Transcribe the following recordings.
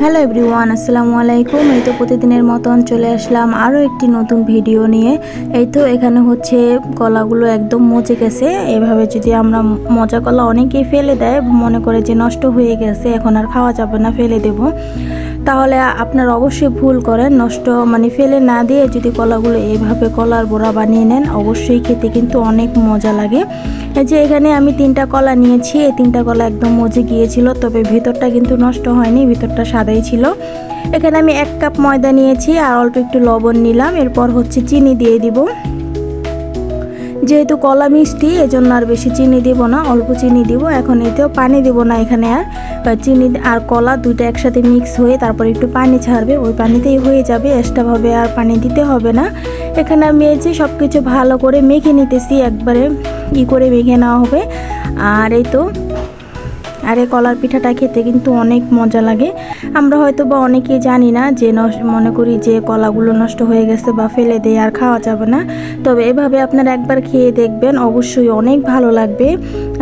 Hello everyone আসসালামু আলাইকুম এই তো প্রতিদিনের মতন চলে আসলাম আরও একটি নতুন ভিডিও নিয়ে। এই তো এখানে হচ্ছে কলাগুলো একদম মচে গেছে। এভাবে যদি আমরা মজা কলা অনেকেই ফেলে দেয়, মনে করে যে নষ্ট হয়ে গেছে, এখন আর খাওয়া যাবে না, ফেলে দেব। তাহলে আপনারা অবশ্যই ভুল করেন, নষ্ট মানে ফেলে না দিয়ে যদি কলাগুলো এইভাবে কলার বোড়া বানিয়ে নেন, অবশ্যই খেতে কিন্তু অনেক মজা লাগে। যে এখানে আমি তিনটা কলা নিয়েছি, এই তিনটা কলা একদম মজে গিয়েছিল, তবে ভিতরটা কিন্তু নষ্ট হয়নি, ভিতরটা সাদাই ছিল। এখানে আমি এক কাপ ময়দা নিয়েছি, আর অল্প একটু লবণ নিলাম, এরপর হচ্ছে চিনি দিয়ে দিব। যেহেতু কলা মিষ্টি এই জন্য আর বেশি চিনি দিব না, অল্প চিনি দিব। এখন এতেও পানি দিব না এখানে আর। চিনি আর কলা দুইটা একসাথে মিক্স হয়ে তারপর একটু পানি ছাড়বে, ওই পানিতেই হয়ে যাবে এক্সট্রাভাবে আর পানি দিতে হবে না। এখানে আমি এই যে সব কিছু ভালো করে মেখে নিতেছি, একবারে ই করে মেখে নেওয়া হবে। আর এই তো আর এই কলার পিঠাটা খেতে কিন্তু অনেক মজা লাগে। আমরা হয়তো বা অনেকেই জানি না যে মনে করি যে কলাগুলো নষ্ট হয়ে গেছে বা ফেলে দেয় আর খাওয়া যাবে না। তবে এভাবে আপনারা একবার খেয়ে দেখবেন, অবশ্যই অনেক ভালো লাগবে।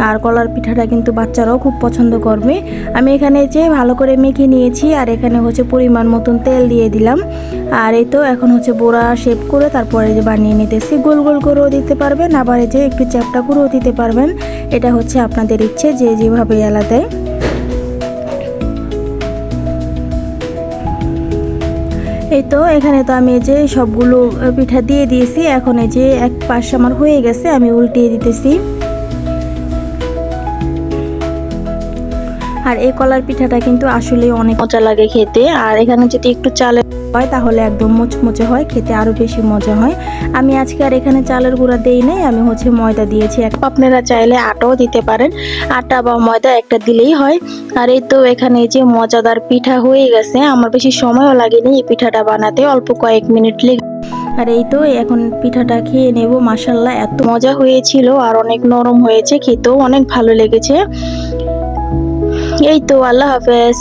আর কলার পিঠাটা কিন্তু বাচ্চারাও খুব পছন্দ করবে। আমি এখানে যে ভালো করে মেখে নিয়েছি আর এখানে হচ্ছে পরিমাণ মতন তেল দিয়ে দিলাম। আর এই তো এখন হচ্ছে বোড়া শেপ করে তারপরে যে বানিয়ে নিতেছি। গোল গোল করেও দিতে পারবেন, আবার এই যে একটু চ্যাপটা করেও দিতে পারবেন। এটা হচ্ছে আপনাদের ইচ্ছে, যে যেভাবে এলা দেয়। এই তো, এখানে তো আমি যে সবগুলো পিঠা দিয়ে দিয়েছি। এখন এই যে এক পাশ আমার হয়ে গেছে, আমি উল্টিয়ে দিতেছি। আর এই কলার পিঠাটা কিন্তু আসলে অনেক মজা লাগে খেতে। আর এখানে যদি একটু চালের হয় তাহলে একদম মুচমুচে হয়, খেতে আরও বেশি মজা হয়। আমি আজকে আর এখানে চালের গুঁড়া দেই নাই, আমি হচ্ছে ময়দা দিয়েছি। আপনারা চাইলে আটাও দিতে পারেন। আটা বা ময়দা একটা দিলেই হয়। আর এই তো এখানে যে মজাদার পিঠা হয়ে গেছে, আমার বেশি সময়ও লাগেনি এই পিঠাটা বানাতে, অল্প কয়েক মিনিট লেগে আর এই তো এখন পিঠাটা খেয়ে নেব মাসাল্লাহ এত মজা হয়েছিল আর অনেক নরম হয়েছে, খেতেও অনেক ভালো লেগেছে। এই তো, আল্লাহ হাফেজ।